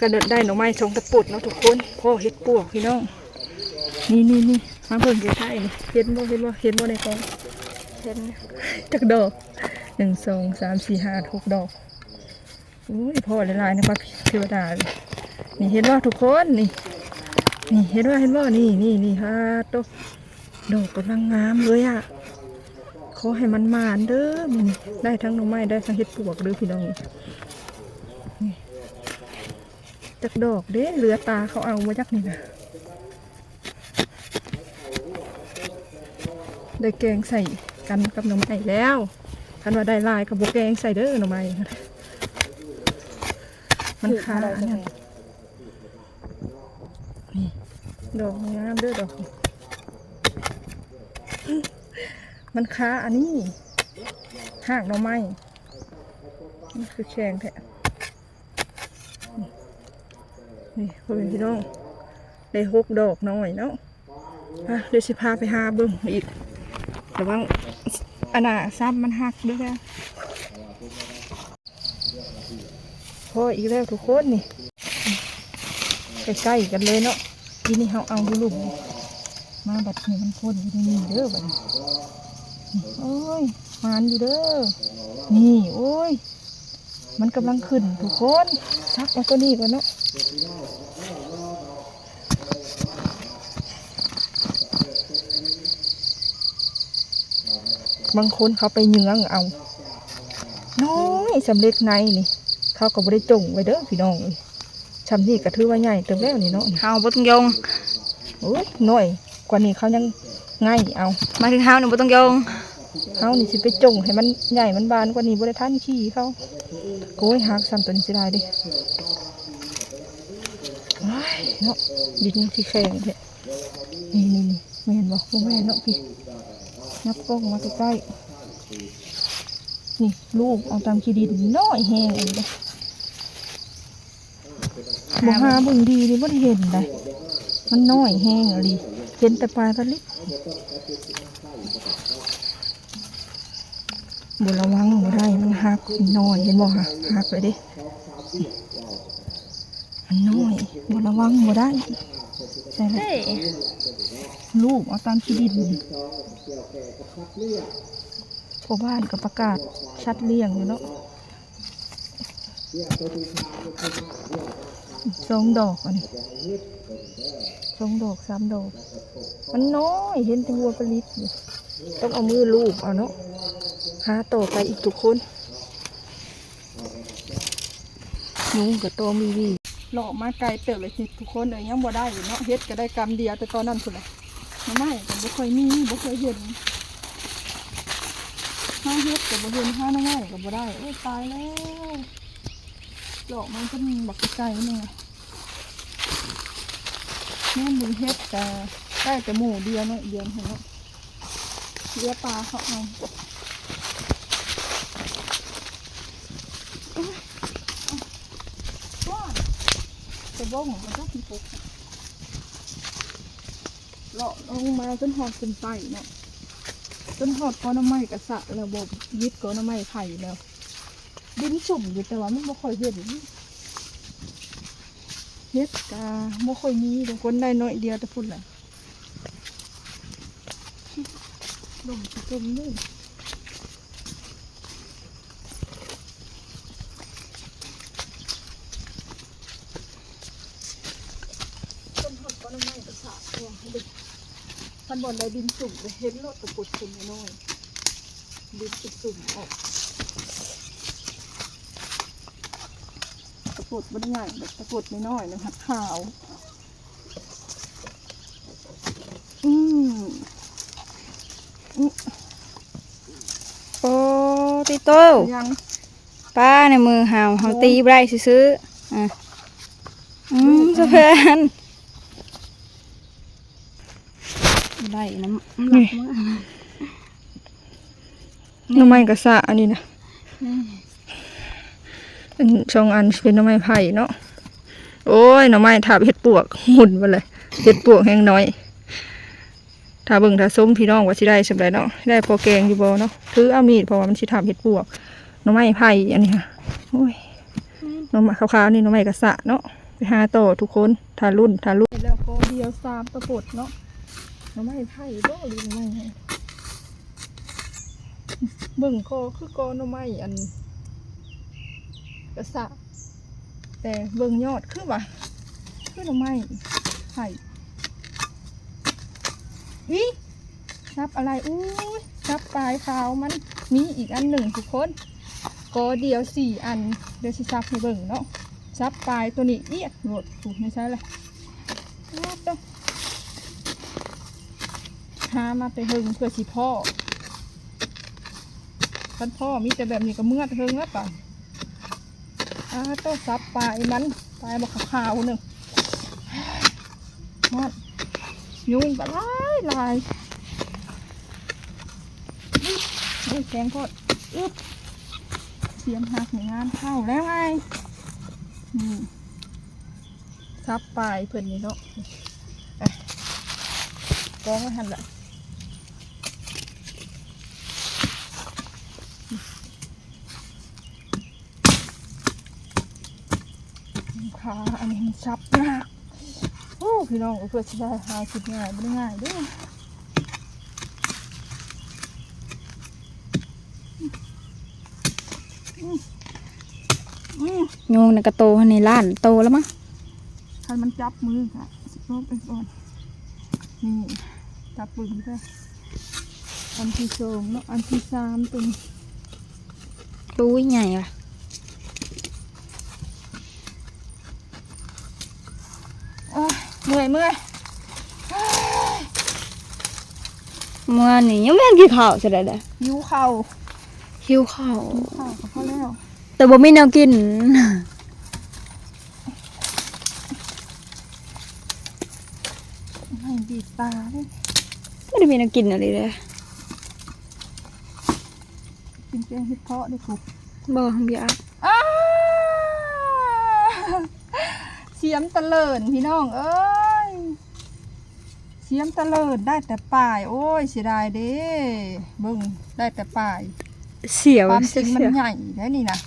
กระเดินได้หน่อไม้ชงตะปุดเนาะทุกคนพ่อเฮ็ดปวกพี่น้องนี่นี่นี่มาเบิ่งใกล้ๆนี่เห็นบ่เห็นบ่เห็นบ่ในกองเห็นจักดอกหนึ่งสองสามสี่ห้าหกดอกอุ้ยพ่อหลายๆนะครับเทวดาเลยนี่เห็นว่าทุกคนนี่นี่เห็นว่าเห็นว่านี่นี่นี่ฮะดอกดอกกำลังงามเลยอะขอให้มันมานเด้อมันนี่ได้ทั้งหน่อไม้ได้ทั้งเห็ดปวกเด้อพี่น้องนี่ จักดอกเด้เหลือตาเขาเอามาจากนี่นะได้แกงใส่กันกับหน่อไม้แล้วคันว่าได้ลายกับโบแกงใส่เด้อหน่อไม้มันคาอันนั้นนี่ดอกงามเด้อดอกมันคาอันนี้หากหน่อไม้นี่คือแข็งแท้นี่ นี่พ่อเป็นพี่น้องได้หกดอกน้อยเนาะอะเดี๋ยวสิพาไปหาเบิ่งอีกแต่ว่าอันน่ะซ้ำมันหักด้วยนะพออีกแล้วทุกคนนี่ใกล้ๆกันเลยเนาะทีนี้เขาเอาดูลูกมาบัดนี้มันพ่นอยู่ในนี่เด้อบัดนี้โอ้ยมานอยู่เด้อนี่โอ้ย มันกำลังขึ้นทุกคนซักเอาตัวนี้ก่อนเนาะบางคนเขาไปเยื้องเอา น้อยสำเร็จในนี่ เขาก็บ่ได้จงไว้เด้อพี่น้องเอ้ยชำนี่ก็ถือว่าใหญ่เต็มแล้วนี่เนาะเฮาบ่ต้องโยงโอ้ยน้อยกว่านี้เขายังง่ายเอาหมายถึงเฮานี่บ่ต้องโยง เขานี่สิไปจงให้มันใหญ่มันบานกว่านี้บ่ได้ทันขี้เขาโอ้ยหักซ้ำตัวนี้สิได้ดิว้ายเนาะดินที่แข็งเด้นี่นี่นี่แม่นบ่บ่แม่นเนาะพี่นับกล้องมาใกล้ๆนี่ลูกเอาตามขี้ดินน้อยแห้งนนี้เด้บ่หาบิ่งดีนี่บ่ได้เห็นได้มันน้อยแห้งอะดิเห็นแต่ปลายตะลิด บุระวังบ่ได้มันหักน้อยเห็นบ่ฮะหักไปเดิมันน้อยบุระวังบ่ได้ใช่ไหมเฮ้ยลูกเอาตามที่ดินชาวบ้านก็ประกาศชัดเลี้ยงอยู่เนาะสองดอกอันนี้สองดอกสามดอก มันน้อยเห็นแต่วัวปลิดอยู่ต้องเอามือลูบเอาเนาะ หาต่อไปอีกทุกคนยุงกับตัวมีวีหลอกมาไกลเติบเลยสิทุกคนเลยยังบ่ได้เนาะเฮ็ดก็ได้กำเดียวแต่ตอนนั้นสุดเลยมาไม่ก็บ่เคยมีบ่เคยเห็นห้าเฮ็ดก็บ่เห็นห้าน้อยก็บ่ได้โอ้ตายแล้วหลอกมันก็มีบักไก่เนี่ยแม่บุญเฮ็ดแต่ได้แต่หมู่เดียวเนาะเดียวเห็นเนาะเรือปลาเขาเอา ก้อน จะบ้งมันก็มีปุ๊กเลาะลงมาจนหอดขึ้นไปเนาะจนหอดก้อนน้ำไม้กระสะแล้วบยึดก้อนน้ำไม้ไผ่แล้ว ดินสุ่มอยู่แต่ว่ามันไม่ค่อยเห็นเฮ็ดกาไม่ค่อยมีแต่คนได้น้อยเดียวแต่พุ่นแหละลมจะจมเลย ต้นหอดก้อนไม้กระสาตัวให้ดู ท่านบอลได้ดินสุ่มเลยเห็นรถตะกุดสุ่มน้อยๆดินสุ่มๆออกตะกุดมันใหญ่แบบตะกุดน้อยๆนะครับขาวอืมอืมโอ้ติโตยังป้าในมือเฮาเฮาตีบ่ได้ซื้อๆอะอืมสะเพิ่น ได้น้ำน้ำหลักมากหน้ำไม้กระสะอันนี้นะอันสองอันเป็นหน้ำไม้ไผ่เนาะโอ้ยหน่อไม้ถาบเห็ดปวกหมุนไปเลยเห็ดปวกแห้งน้อยถ้าเบิ่งถ้าส้มพี่น้องว่าสิได้สำไรเนาะได้พอแกงอยู่บ่เนาะถือเอามีดเพราะว่ามันสิถาบเห็ดปวกหน่อไม้ไผ่อันนี้ค่ะโอ้ยหน่อไม้ขาวๆนี่หน่อไม้กระสะเนาะไปหาต่อทุกคนทารุ่นทารุ่นแล้วก็เดียวสามตะปดเนาะห น่อไม้ไผ่บ่หรือน่อไม้ไผ่เบิ่งก็คือกอน่อไม้อันกระสะแต่เบิ่งยอดคือว่าคือน่อไม้ไผ่วิซับอะไรอุ้ยซับปลายขามันมีอีกอันหนึ่งทุกคนก็เดียวสี่อันเดี๋ยวสิซับให้เบิ่งเนาะซับปลายตัวนี้เอียดหลดถูกไม่ใช่เลยเอาเด้อ หามาไปเฮิงเพื่อสิพ่อคันพ่อมีแต่แบบนี้ก็เมื่อเฮิงแล้วป่ะอาต้องซับปลายมันปลายบอกขาวๆหนึ่งนอนยุงก็ลายลายนี่แกงโคตรอึบเสียมหักในงานเข้าแล้วไงนี่ซับปลายเพิ่นนี่เนาะอะกองไว้หันละ ขาอันนี้มันซับยากโอ้พี่น้องเพื่อจะได้หาคิดง่ายไม่ได้ง่ายด้วยยุงในกระโตในล้านโตแล้วมั้งคันมันจับมือค่ะสิบรอบไปก่อนนี่จับมือได้อันที่สองเนาะอันที่สามตัวนี้รู้ใหญ่ว่ะ โอ้ยเมื่อยเมื่อยเมื่อนี่ยังไม่ทันกินข้าวจะได้เลยหิวเข่าหิวข้าวหิวเข่าก็พอแล้วแต่บ่มีแนวกินให้บีบตาเลยไม่ได้มีแนวกินอะไรเลยกินแกงเห็ดเพาะด้วยครูบ่เบียร์อ้าเสียมตะเลินพี่น้องเอ้ยเสียมตะเลินได้แต่ปลาย โอ้ยเสียดายเด้เบิ่งได้แต่ปลายเสียวความจริงมันเสียวใหญ่ได้นี่นะ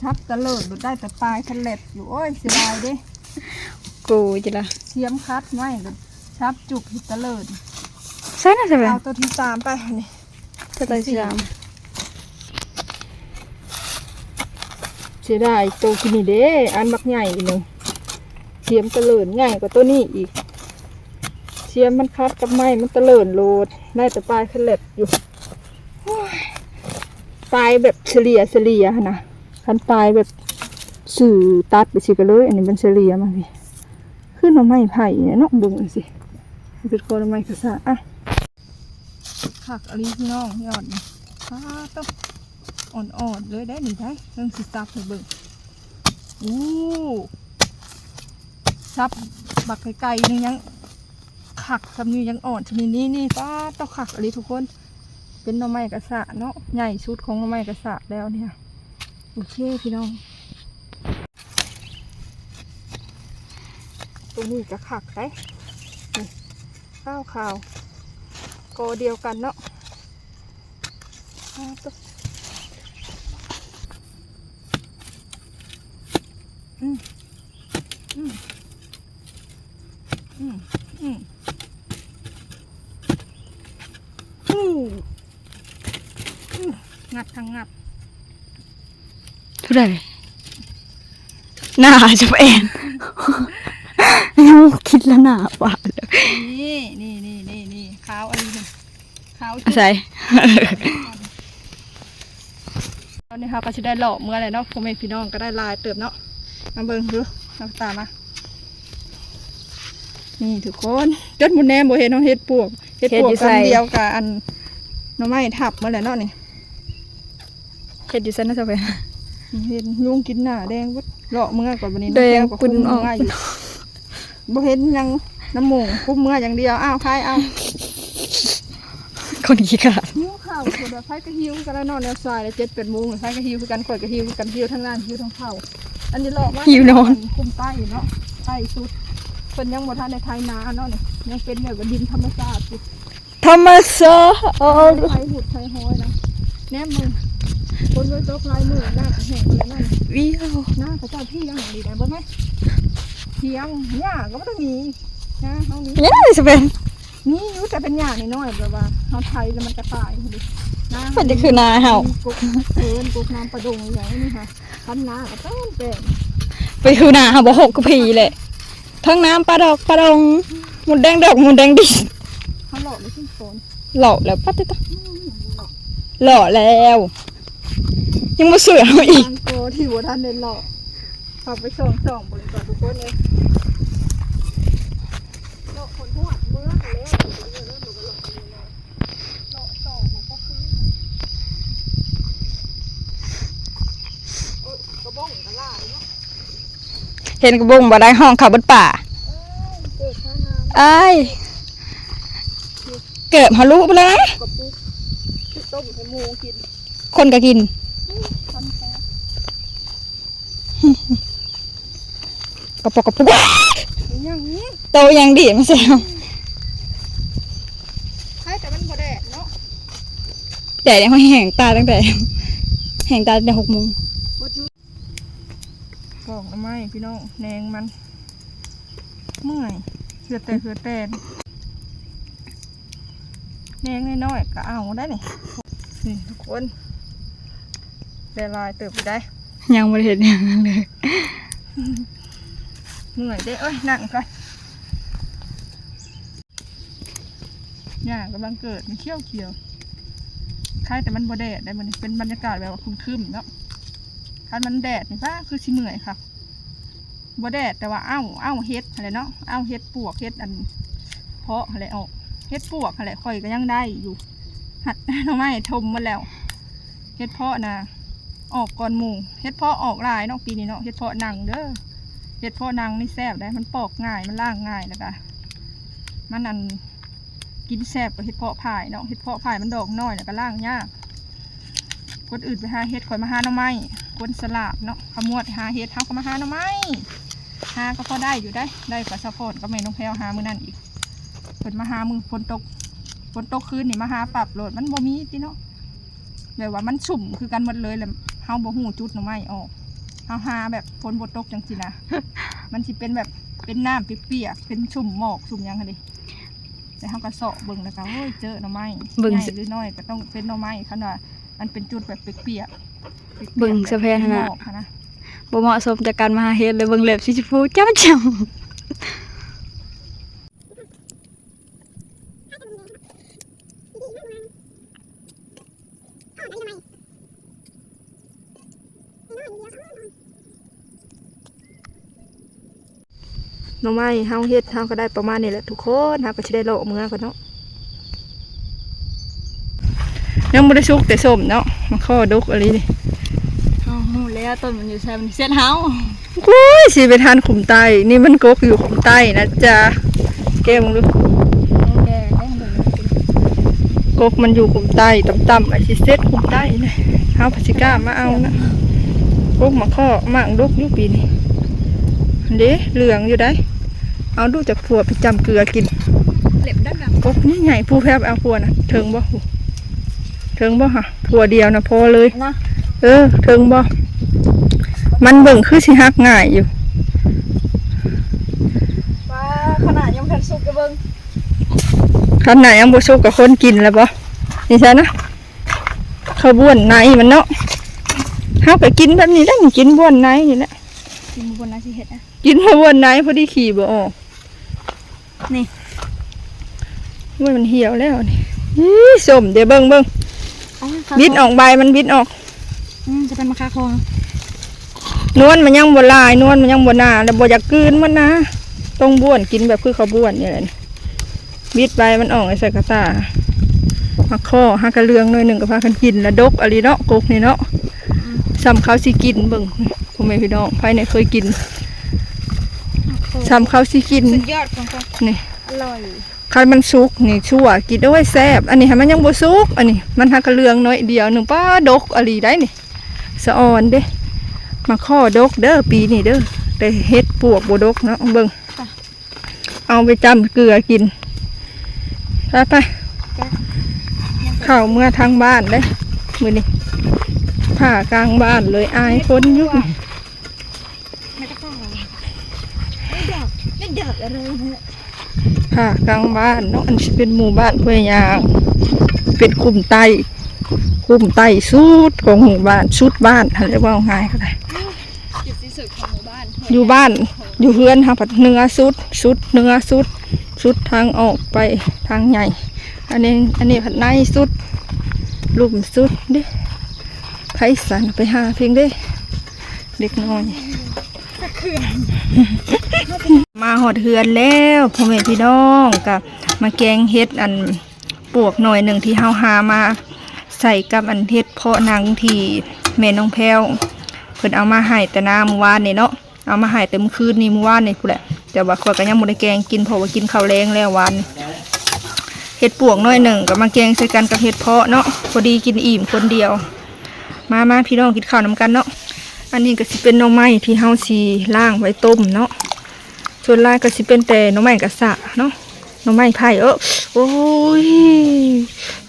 ชับตะเลิดหลุดได้แต่ปลายคันเล็ดอยู่โอ้ยเสียดายเด้กูจะละเสียมคัดไว้หลุดชับจุกหิตะเลิดใช่น่าจะเป็นเอาตัวที่ตามไปนี่จะตายสามเสียดายตัวกินนี่เด้อันมักใหญ่อีกหนึ่งเสียมตะเลิดใหญ่กว่าตัวนี้อีกเสียมมันคัดกับไม้มันตะเลิดโลดได้แต่ปลายคันเล็ดอยู่ปลายแบบเฉลี่ยเฉลี่ยนะคันปลายแบบสื่อตัดไปสิกันเลย อันนี้มันเฉลี่ยมาพี่ขึ้นมาไม้ไผ่เนี่ยนาะเบิ่งสิเป็นคนไม้กระสาอะผักอะไรพี่น้องยอดนี่ฟ้าต้องอ่อนๆเลยได้หนิได้เรื่องสิซับเบิ่งอู้ซับบักไก่ๆนี่ยัง ขักทำนียังอ่อนชนิดนี้นี่ฟ้าต้องขักอะไรทุกคน เป็นหน่อไม้กระสะเนาะใหญ่ชุดของหน่อไม้กระสะแล้วเนี่ยโอเคพี่น้องตัวนี้จะขักได้ข้าวขาวโกเดียวกันเนาะเอาตัวอืมอืมอืมอืมอู้อู้ งัดทางงัดเท่าไหร่หน้าจะเป็นยังคิดแล้วหน้าปาดเลยนี่นี่นี่นี่นี่ขาวอันนี้นี่ขาวอาศัยตอนนี้เขาก็จะได้หล่อเมื่อไรเนาะพ่อแม่พี่น้องก็ได้ลายเติบเนาะมาเบิ่งดูน้ำตามานี่ทุกคนจดหมุนแนมบ่เห็นน้องเฮ็ดปวกเฮ็ดปวกกันเดียวกับอันหน้องไม้ทับเมื่อไรเนาะนี่ เฮ็ดอยู่ซั่นนะจะเป็นเห็นยุงกินหน้าแดงวัดเลาะเมื่อก่อนวันนี้แดงน้อก้วก็คุณคุมออกเมื่อยู่บ่เห็นหยังน้ำหมูกคุ้มเมื่ออย่างเดียวอ้าวใครเอาคนขี้ขาดหิวข้าวคนละไฟก็หิวกันแล้วเนอนแนวซอยเลยเจ็ดแปดโมงไฟก็หิวคือกันข่อยก็หิวคือกันหิวทั้งร้านหิวทั้งข้าวอันนี้หลอกว่าหิวนอนคุมใต้เนาะใต้สุดเพิ่นยังบ่ทันในไทยนาเนาะนี่ยังเป็นแบบว่าดินธรรมชาติอยู่ธรรมชาติไทยหุดไทยห้อยนะแนมมึง คนด้วยตกลายมือหน้าแห้งแล้วนั่นวิวหน้าเขาเจ้าพี่ยังดีได้บ่ไหมเทียงหญ้าก็ไม่ต้องมีนะเฮานี้เนี่ยจะเป็นนี่อยุ่แต่เป็นหญ้าน้อยๆแบบว่าเฮาไทยแล้วมันจะตายดินะมันจะคือนาเห่ากุกเอินกุกน้ำประดงอย่างนี้ค่ะคันนาก็ต้องเป็นไปคือนาเห่าบ่หกกระพีเลยทั้งน้ำปลาดอกปลาดองหมุนแดงดอกหมุนแดงดิเขาหลอกไม่ขึ้นโซนหล่อแล้วปั๊ดตะหล่อแล้ว ยังมาสวยเอาอีกทางโกที่บัวท่านเดินหลอกฝากไปส่องส่องบริการทุกคนเลยหลอกคนหัวเมื่อกันแล้วหลอกหลอกส่องมันก็คือเออกระบ้องกระล่าเนาะเห็นกระบุงบ่ได้ห้องเขาบนป่าเกิดข้าน้ไอ้ายเกิดฮารุไปแล้วนะำกระปุกที่ต้มให้หมูกิน คนก็กินทันแท้กระปอกกระปุกอย่างนี้โตยังดีมาเสียวใช่แต่มันบ่แดดเนาะแดดยังไม่แห้งตาตั้งแต่แห้งตาตั้งแต่หกโมงบดอยู่กล่องเอาไม้พี่น้องแนงมัน เมื่อยเหือแต่เหือแต่แนงน้อยๆก็เอาได้นี่นี่ทุกคน ได้ลายเติบไปได้ยังไม่ได้เห็นอย่างนั้นเลยเมื่อยได้เอ้ยนั่งก่อนหญ้ากำลังเกิดมันเขี้ยวเขียวใช่แต่มันบ่แดดได้มันเป็นบรรยากาศแบบว่าครึมๆเนาะคันมันแดดนี่ป้าคือชิเมื่อยค่ะบ่แดดแต่ว่าเอ้าเอ้าเฮ็ดอะไรเนาะเอ้าเฮ็ดปวกเฮ็ดอัน เพาะอะไรออกเฮ็ดปวกอะไรข่อยก็ยังได้อยู่ หัดทำไมทมมาแล้วเฮ็ดเพาะนะ ออกก่อนหมู่เฮ็ดเพาะออกหลายเนาะปีนี้เนาะเฮ็ดเพาะหนังเด้อเห็ดเพาะนางนี่แซ่บได้มันปอกง่ายมันล่างง่ายแล้วก็มันอันกินแซ่บกว่าเห็ดเพาะพายเนาะเห็ดเพาะพายมันดอกน้อยแล้วก็ล่างยากคนอื่นไปหาเห็ดข่อยมาหาหน่อไม้คนสลับเนาะขมวดหาเห็ดเฮาก็มาหาหน่อไม้หาก็พอได้อยู่ได้ได้กว่าสะโพดก็ไม่น้องแพลวหามือนั่นอีกเปิดมาหามือฝนตกฝนตกคืนนี่มาหาปรับโหลดมันบ่มีติเนาะแบบว่ามันสุ่มคือกันหมดเลยแหละ เฮาบ่หูจุดหน่อไม้ออกเอาหาแบบฝนบดตกจังสินะ มันสิเป็นแบบเป็นน้ำเปียกๆเป็นชุ่มหมอกชุ่มหยังไงดิแต่เขาก็เสาะเบิ่งแล้วก็โอ้ยเจอหน่อไม้เบิ่ง ใหญ่สิหรือน้อยก็ต้องเป็นหน่อไม้คันว่ามันเป็นจุดแบบเปียกๆปียกๆเบิ่งสะเพนหมนะอกหั้นนะ บ่เหมาะสมจากการมาหาเฮ็ดเลยเบิ่งเล็บชิชฟูจ้าจัง น่อไม้เฮาเฮ็ดเฮาก็ได้ประมาณนี้แหละทุกคนเฮาก็สิได้เลาะเมืองก่อนเนาะยังบ่ได้สุกแต่ส้มเนาะมันข้อดกอะไรนี่เฮาฮู้แล้วต้นมันอยู่แซ่บเส้นเฮาอุ้ยสิไปทานขุมไตนี่มันกกอยู่ขุมไตนะจ๊ะแก้มึงดูแกได้เบิ่งกกมันอยู่ขุมไตต่ำๆไอ้สิเซ็ตขุมไตเลยเฮาพัชิก้ามาเอานะกกมาข้อมากดกอยู่ปีนี้เด้เหลืองอยู่ได้ เอาดูจากผัวไปจำเกลือกินเล็บด้านหลังกกนี่ใหญ่ผู้แพบเอาผัวนะเทิงบ่หูเทิงบ่ฮะผัวเดียวนะพอเลยนะเออเทิงบ่มันเบิ่งคือสิฮักง่ายอยู่ว่าขนาดยังทันสุกก็เบิ่งขันไหนยังบ่สุกกับคนกินแล้วบ่นี่ใช่นะข้าวบ้วนในมันเนาะเฮาก็กินแบบนี้ได้นี่กินบ้วนในนี่แหละกินบนนาสิเฮ็ดอะกินข้าวบ้วนในพอดีขี่บ่ออก นี่มันมันเหี่ยวแล้วนี่อีส้มเดี๋ยวเบิ่งเบิ่งอ๋อบิดออกใบมันบิดออกอืมจะเป็นมะคาคองนวลมันยังบ่ลายนวลมันยังบ่หนาแล้วบ่อยากกลืนมันนะต้องบ้วนกินแบบคือข้าวบ้วนนี่แหละนี่บิดใบมันออกไอ้ใส่กระตามาข้อหากระเลืองหน่อยหนึ่งก็พากันกินแล้วดกอะไรเนาะกกนี่เนาะซ้ำเขาสิกินเบิ่งพ่อแม่พี่น้องภายในเคยกิน ซ้ำเขาสิกินสุดยอดของเขานี่อร่อยคันมันสุกนี่ชั่วกินเอาไว้แซ่บอันนี้ให้มันยังบ่สุกอันนี้ มันหากระเลืองน้อยเดียวหนึ่งป้าดกอะไรได้นี่สะออนเด้ มาข้อดกเด้อปีนี้เด้อได้เฮ็ดปวกบดกเนาะเบิ่งเอาไปจำเกลือกินไปไปเข้าเมื่อทางบ้านเลยมือนี้ผ่ากลางบ้านเลยอายคนอยุกไม่ก็ต้องไม่ดับ ไม่ดับอะไรเนี่ยผ่ากลางบ้านเนาะอันสิเป็นหมู่บ้านห้วยยาง เป็นกลุ่มไตกลุ่มไตสุดของหมู่บ้านสุดบ้านอะไรว่าง่ายก็ได้จุดที่สุดของหมู่บ้านอยู่บ้านอยู่เฮือนหาผัดเนื้อสุดสุดเนื้อสุดสุดทางออกไปทางใหญ่ อันนี้อันนี้ผัดในสุดลุ่มสุดเด้ไผสันไปหาเพียงเด้เด็กน้อย มาหอดเฮือนแล้วพ่อแม่พี่น้องกับมาแกงเฮ็ดอันปวกหน่อยหนึ่งที่เฮาหามาใส่กับอันเฮ็ดเพาะนังที่แม่น้องแพรวเพิ่นเอามาให้แต่น้ามื่อวานนี่เนาะเอามาให้แต่เมื่อคืนนี่เมื่อวานนี่พู้นแหละแต่ว่าข้อยก็ยังบ่ได้แกงกินเพราะว่ากินข้าวแรงแล้ววานเฮ็ดปวกหน่อยหนึ่งกับมาแกงใส่กันกับเฮ็ดเพาะเนาะพอดีกินอิ่มคนเดียว มามาพี่น้องกินข้าวนํกันเนาะ อันนี้ก็สิเป็นน่อไม้ที่เฮาสิล้างไว้ต้มเนาะส่วนลายก็สิเป็นแต่น้องไม้กระสะเนาะน้องไม้ไผ่เออโอ้ย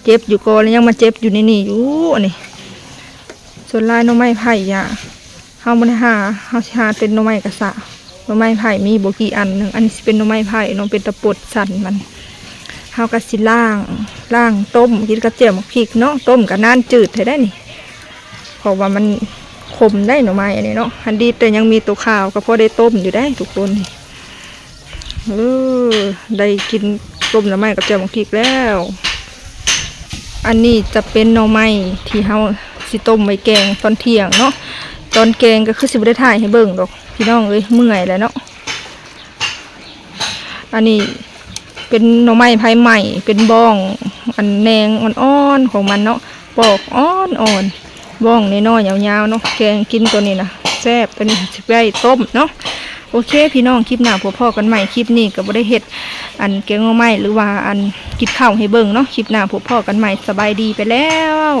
เจ็บอยู่ก่อนแล้วยังมาเจ็บอยู่ในนี่อยู่อันนี้ส่วนลายน้องไม้ไผ่อะเฮาบ่ได้หาเฮาสิหาเป็นน้องไม้กระสะน้องไม้ไผ่มีโบกี่อันหนึ่งอันนี้สิเป็นน้องไม้ไผ่น้องเป็นตะปดสั่นมันเฮาก็สิล่างล่างต้มกินกับเจียวหมกพริกเนาะต้มกับน้านจืดให้ได้นี่เพราะว่ามัน ขมได้หน่อไม้อันนี้เนาะอันดีแต่ยังมีตัวขาวก็พอได้ต้มอยู่ได้ทุกคนเออได้กินต้มหน่อไม้กับแจ่วมกพริกแล้ว อันนี้จะเป็นหน่อไม้ที่เฮาสิต้มไว้แกงตอนเที่ยงเนาะตอนแกงก็คือสิบได้ถ่ายให้เบิ่งดอกพี่น้องเอ้ยเมื่อยแล้วเนาะอันนี้เป็นหน่อไม้ไผ่ใหม่เป็นบ้อง อันแนงอ่อนๆของมันเนาะปอกอ่อนๆ บ้องน้อยๆยาวๆเนาะแกงกินตัวนี้นะแซ่บตัวนี้สิไปต้มเนาะโอเค พี่น้องคลิปหน้าพ่อพ่อกันใหม่คลิปนี้ก็บ่ได้เห็ดอันแกงงอไม้หรือว่าอันกินข้าวให้เบิ่งเนาะคลิปหน้าพ่อพ่อกันใหม่สบายดีไปแล้ว